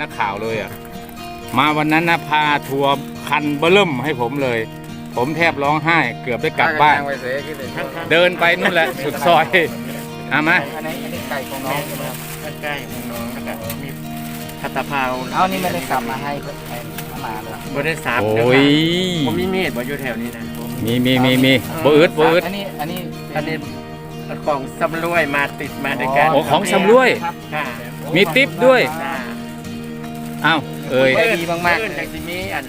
นักข่าวเลยอะมาวันนั้นนะพาทัวร์คันเบลิ่มให้ผมเลย ผมแทบร้องไห้ เกือบได้กลับบ้าน ไปเสียกินเลยเดินไปนู่นแหละ สุดซอยเอามาอันนี้อันนี้ไก่ของน้องใช่ไหมครับใกล้ๆของน้องแล้วก็มีผัดตะเภาเอานี่ไม่ได้กลับมาให้ไอ้น้ำหมาเลยบริษัทโอ้ยผมมีมีดบ่อยู่แถวนี้นะมีมีมีมีโบอึดโบอึดอันนี้อันนี้อันนี้ของสำรวยมาติดมาด้วยกันโอ้ของสำรวยครับค่ะมีติ๊บด้วยจ้า อ้าวเอ้ยด้ดีมากๆเพื่อนมีอัน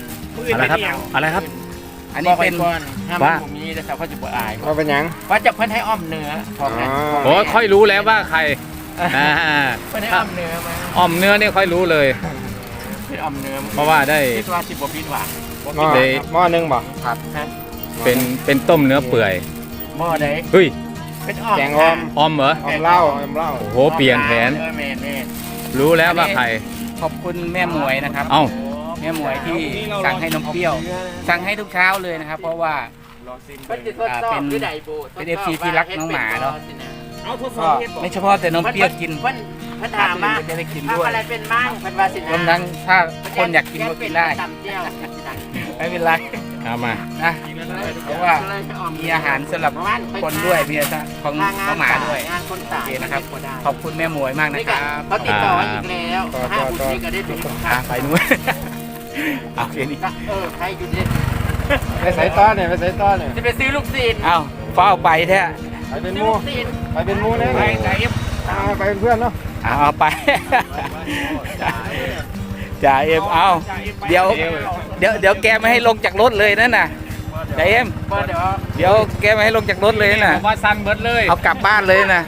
อะไรครับอะไรครับ อันนี้เป็นบอกไว้ก่อนห้ามว่า ผมมีแต่เขาจะบ่อายว่าเป็นหยัง ว่าจะเพิ่นให้อ้อมเนื้อของนั้นอ๋อโอ้ยค่อยรู้แล้วว่าใครอ่าเพิ่นให้อ้อมเนื้อมาอ้อมเนื้อนี่ค่อยรู้เลย เพิ่นอ้อมเนื้อเพราะว่าได้ คิดว่าสิบ่ผิดหวังบ่หม้อได้หม้อหนึงบ่ครับฮะเป็นเป็นต้มเนื้อเปื่อยหม้อใดเฮ้ยเป็นอ้อมแกงอ้อมอ้อมเหรอออมเหล้าออมเหล้าโอ้โหเปลี่ยนแผนเออแม่นแม่นรู้แล้วว่าใคร ขอบคุณแม่หมวยนะครับ เอ้า แม่หมวยที่สั่งให้นมเปรี้ยว สั่งให้ทุกเช้าเลยนะครับ เพราะว่า เพิ่นจะทดสอบเป็นคือใดโบเป็น FC ที่รักน้องหมาเนอะ เอาทดสก็อบไม่เฉพาะแต่นมเปรี้ยวกิน เพิ่นเพิ่นถามว่าคนอื่นก็จะได้กินทำด้วยอะไรเป็นมั่งเพิ่นว่าสินะรวมทั้งถ้าคนอยากกินก็กินได้ตำเจียว ไม่เป็นไร เอามานะเพราะว่ามีอาหารสำหรับคนด้วยมีอาหารของน้องหมาด้วยงานคนตายโอเคนะครับก็ได้ขอบคุณแม่หมวยมากนะนี่คก็รับเขาติดต่ออีกแล้วห้าบุญนี้ก็ได้ถึงอะไปนู้นเอาแค่นี้เออใครอยู่ดิไปใส่ต้อเนี่ยไปใส่ต้อเนี่ยจะไปซื้อลูกศิษย์เอาเฝ้าไปแท้ไปเป็นซื้หอมูลูกศิษย์ไปเป็นหมูเนี่ยไปไกลอ่าไปเป็นเพื่อนเนาะเอาเอาไป จ่าเอ็มเอาเดี๋ยวเดี๋ยวเดี๋ยวแกไม่ให้ลงจากรถเลยนั่นน่ะจ่าเอ็มบ่เดี๋ยวเดี๋ยวแกไม่ให้ลงจากรถเลยน่ะผมว่าสั้นเบิดเลยเอากลับบ้านเลยนะ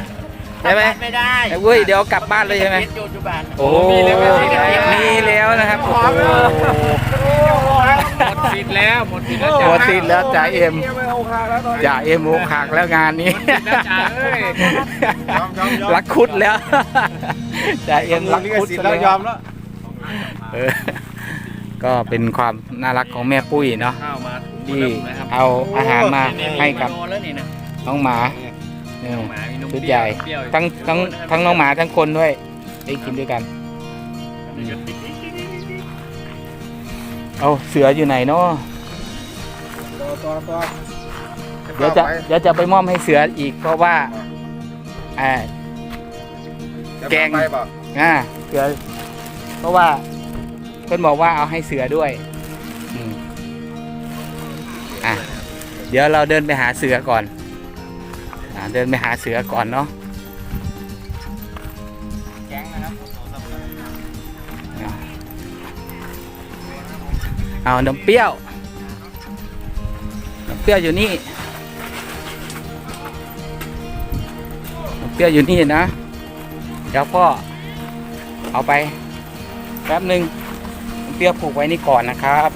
ใช่ไหมไม่ได้ไอ้เว้ยเดี๋ยวเอากลับบ้านเลยใช่ไหมอยู่จุบันโอ้มีแล้วนะครับโอ้โหหมดสิทธิ์แล้วหมดสิทธิ์แล้วหมดสิทธิ์แล้วจ่าเอ็มไม่เอาคาแล้วตอนนี้จ่าเอ็มโอกหักแล้วงานนี้แล้วจ่าเอ้ยยอมยอมยอมรักคุดแล้วจ่าเอ็มรักลิขคุดสิทธิ์แล้แล้ววยยอมแล้ว เออ ก็เป็นความน่ารักของแม่ปุ้ยเนาะข้าวมาที่เอาอาหารมาให้กับแล้วนี่นะน้องหมาเออหมามีนมชุดเปใหรี้ยญ่วเปรี้ยวทั้งทั้งทั้งน้องหมาทั้งคนด้วยได้กินด้วยกันอืมเอาเสืออยู่ไหนเนาะตัวตัวตัวเดี๋ยวจะเดี๋ยวจะไปมอบให้เสืออีกเพราะว่าอ่า แกงไปบ่อ่าเสือเพราะว่าเพื่นบอกว่าเอาให้เสือด้วยอืมอะเดี๋ยวเราเดินไปหาเสือก่อนอ่าเดินไปหาเสือก่อนเนาะแกงนะครับเอานมเปรี้ยวนมเปรี้ยวอยู่นี่นมเปรี้ยวอยู่นี่นะเดี๋ยวพ่อเอาไปแป๊บหนึ่ง ปรี้ยวผูกไว้นี่ก่อนนะครับ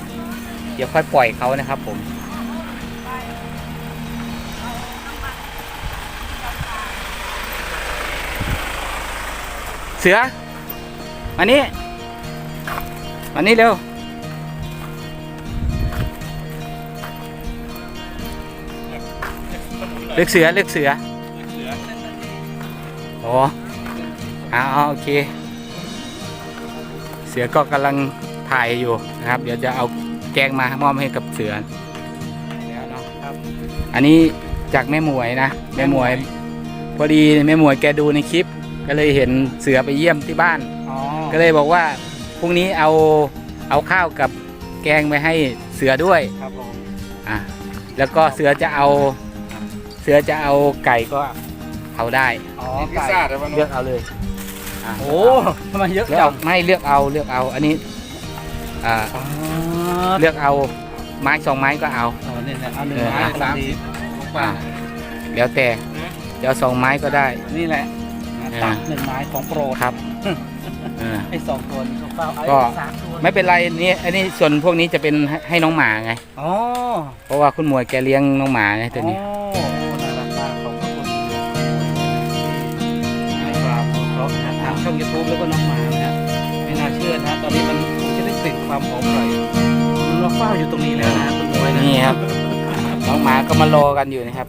เดี๋ยวค่อยปล่อยเขานะครับผมเสือมานี่มานี่เร็วเลือกเสือเลือกเสือโอ้อาเอาโอเค เสือก็กำลัง ถ่ายอยู่นะครับ เดี๋ยวจะเอาแกงมามอบให้กับเสือแล้วเนาะครับ อันนี้จากแม่หมวยนะแม่หมวย พอดีแม่หมวยแกดูในคลิป ก็เลยเห็นเสือไปเยี่ยมที่บ้านอ๋อก็เลยบอกว่าพรุ่งนี้เอาเอาข้าวกับแกงไปให้เสือด้วยครับผมอะแล้วก็เสือจะเอา เสือจะเอาไก่ก็เอาได้อ๋อพิซซ่าเดี๋ยวมันเลือกเอาเลยอะโอ้ทำไมเยอะเลือกจัเอางไม่เลือกเอาเลือกเอา อันนี้ อ่าเลือกเอาไม้สองไม้ก็เอาอ๋อเนี่ยนะเอาหนึ่งเออไม้อะสามสิบอะแล้วแต่เดี๋ยวสองไม้ก็ได้ นี่แหละเออตัดหนึ่งไม้ของโปรดครับ เออ ไอ้สองตัวนี้เขาเฝ้าไอ้ก็ สามตัวไม่เป็นไรนี่อันนี้ส่วนพวกนี้จะเป็นให้ให้น้องหมาไง อ๋อเพราะว่าคุณหมวยแกเลี้ยงน้องหมาไงตัวนี้อ๋อน่ารักมากขอบพระคุณในความเคารพนะทางช่องยูทูบแล้วก็น้องหมานะฮะไม่น่าเชื่อนะตอนนี้มันคงจะได้ กลิ่นความหอมอร่อยมันมาเฝ้าอยู่ตรงนี้แล้วนะคุณหมวยนะนี่ครับ น้องหมาก็มารอกันอยู่นะครับ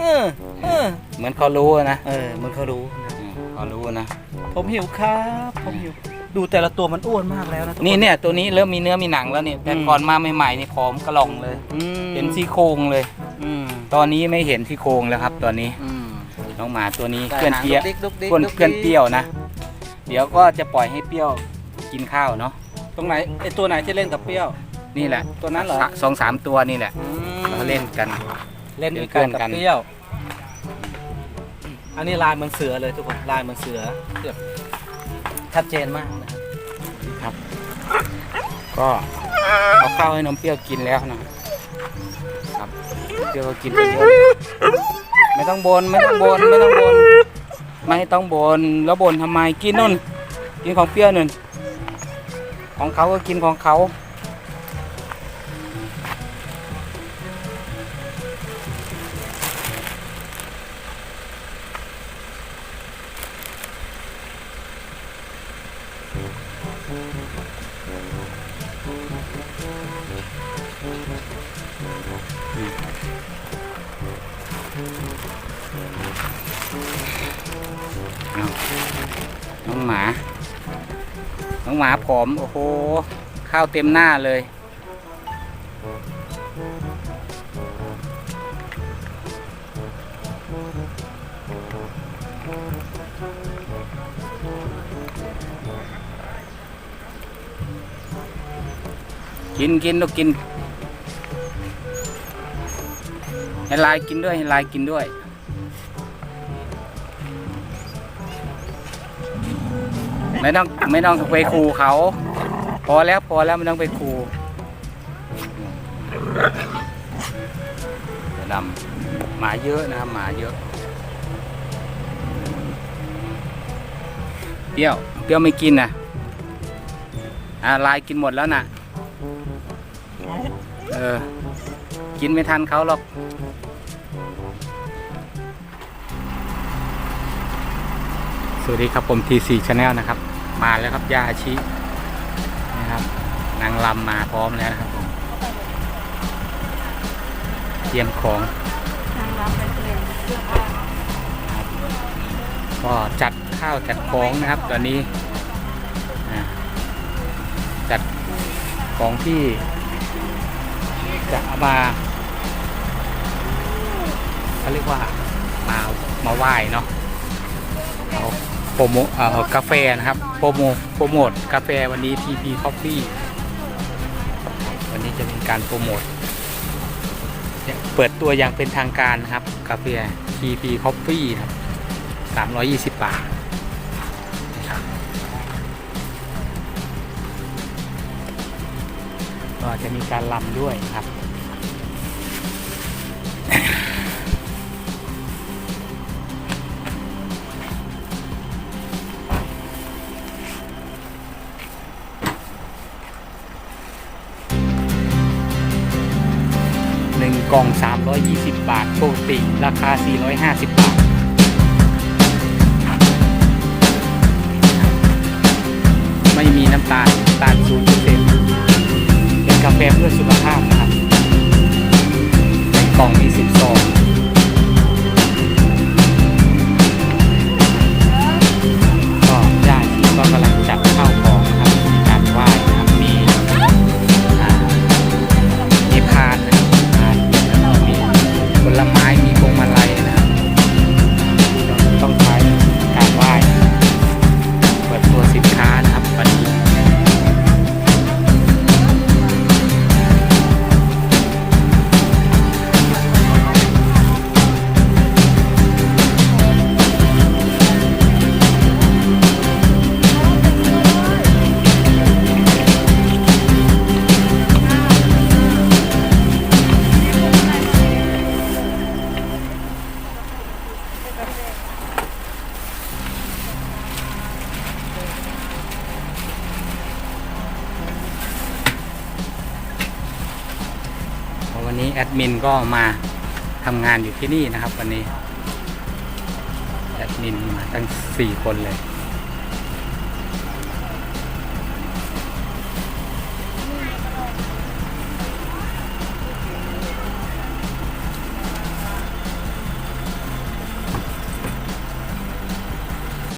เออเออเหมือนเขารู้อะนะเออมันเขารู้นะอืมเขารู้นะ ผมหิวครับ ผมหิว ดูแต่ละตัวมันอ้วนมากแล้วนะทุกคนี่เนี่ยตัวนี้เริ่มมีเนื้อมีหนังแล้วเนี่ยแต่อืมก่อนมาใหม่ๆนี่ผอมกระหล่องเลย อืมเห็นซี่โครงเลย อืมตอนนี้ไม่เห็นซี่โครงแล้วครับ ตอนนี้อืมน้องหมาตัวนี้ได้เพื่อนหางเปี้ยดุกดิกดุกดิกเพื่อนดุกดิกเพื่อนเปรี้ยวนะ เดี๋ยวก็จะปล่อยให้เปรี้ยวกินข้าวเนาะ ตรงไหนไอตัวไหนที่เล่นกับเปรี้ยวนี่แหละตัวนั้นเหรอสะสองสามตัวนี่แหละอืมเราเล่นกัน เล่นด้วยเพื่กัอนนกับกันเปรี้ยว อันนี้ลายเหมือนเสือเลยทุกคนลายเหมือนเสือแบบชัดเจนมากนะครับก็เอาข้าวให้น้องเปรี้ยวกินแล้วนะครับเปรี้ยวก็กินไปเยอะไม่ต้องบนไม่ต้องบนไม่ต้องบนไม่ต้องบนแล้วบนทำไมกินนู่นกินของเปรี้ยวนู่น ของเขาก็กินของเขา น้องหมา น้องหมาผอม โอ้โห ข้าวเต็มหน้าเลย กินกินลูกกินให้ลายกินด้วยให้ลายกินด้วย ไม่ต้องไม่ต้องไปคูเขา พอแล้วพอแล้วไม่ต้องไปคูดำหมาเยอะนะครับหมาเยอะ เปรี้ยว เปรี้ยวไม่กินนะอ่าลายกินหมดแล้วน่ะเออ กินไม่ทันเขาหรอกสวัสดีครับผม TC Channel นะครับ มาแล้วครับยาอาชินะครับ นางลำมาพร้อมแล้วนะครับผมเตรียมของทางรับไปเปลี่ยนเสื้อผ้าก็จัดข้าวจัดของนะครับตอนนี้จัดของที่จะเอามาเขาเรียกว่ามามาไหว้เนาะเอา โปรโมเอ่อกาแฟนะครับ โปรโมโปรโมทกาแฟวันนี้ TP Coffee วันนี้จะเป็นการโปรโมทเปิดตัวอย่างเป็นทางการนะครับ กาแฟ TP Coffee นะครับ320 บาทนะครับก็จะมีการลำด้วยครับ 320 บาทปกติราคา 450 บาท ไม่มีน้ำตาลตาลศูนย์เปอร์เซ็นต์เป็นกาแฟเพื่อสุขภาพนะครับในกล่องมีสิบซอง มินก็มาทำงานอยู่ที่นี่นะครับ วันนี้แอดมินมาตั้ง 4 คนเลย